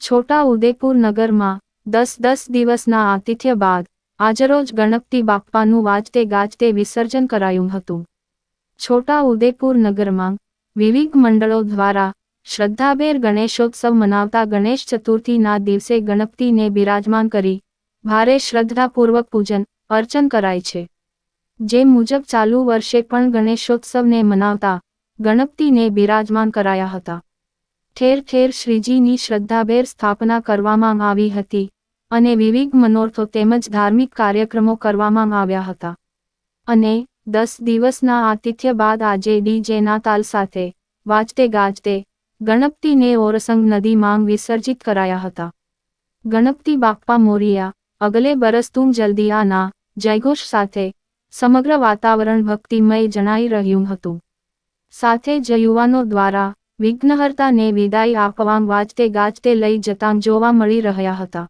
છોટા ઉદેપુર નગરમાં દસ દસ દિવસના આતિથ્ય બાદ આજરોજ ગણપતિ બાપ્પાનું વાજતે ગાજતે વિસર્જન કરાયું હતું. છોટા ઉદેપુર નગરમાં વિવિધ મંડળો દ્વારા શ્રદ્ધાભેર ગણેશોત્સવ મનાવતા ગણેશ ચતુર્થીના દિવસે ગણપતિને બિરાજમાન કરી ભારે શ્રદ્ધાપૂર્વક પૂજન અર્ચન કરાય છે. જે મુજબ ચાલુ વર્ષે પણ ગણેશોત્સવને મનાવતા ગણપતિને બિરાજમાન કરાયા હતા. ઠેર ઠેર શ્રીજીની શ્રદ્ધાભેર સ્થાપના કરવામાં આવી હતી અને વિવિધ મનોરથો તેમજ ધાર્મિક કાર્યક્રમો કરવામાં આવ્યા હતા. અને દસ દિવસના આતિથ્ય બાદ આજે ડીજેના તાલ સાથે વાજતે ગાજતે ગણપતિને ઓરસંગ નદીમાં વિસર્જિત કરાયા હતા. ગણપતિ બાપ્પા મોરિયા, અગલે બરસ તું જલ્દી આના, જયઘોષ સાથે સમગ્ર વાતાવરણ ભક્તિમય જણાઈ રહ્યું હતું. સાથે જ યુવાનો દ્વારા વિઘ્નહર્તાને વિદાય આપવામ વાજતે ગાજતે લઈ જતાં જોવા મળી રહ્યા હતા.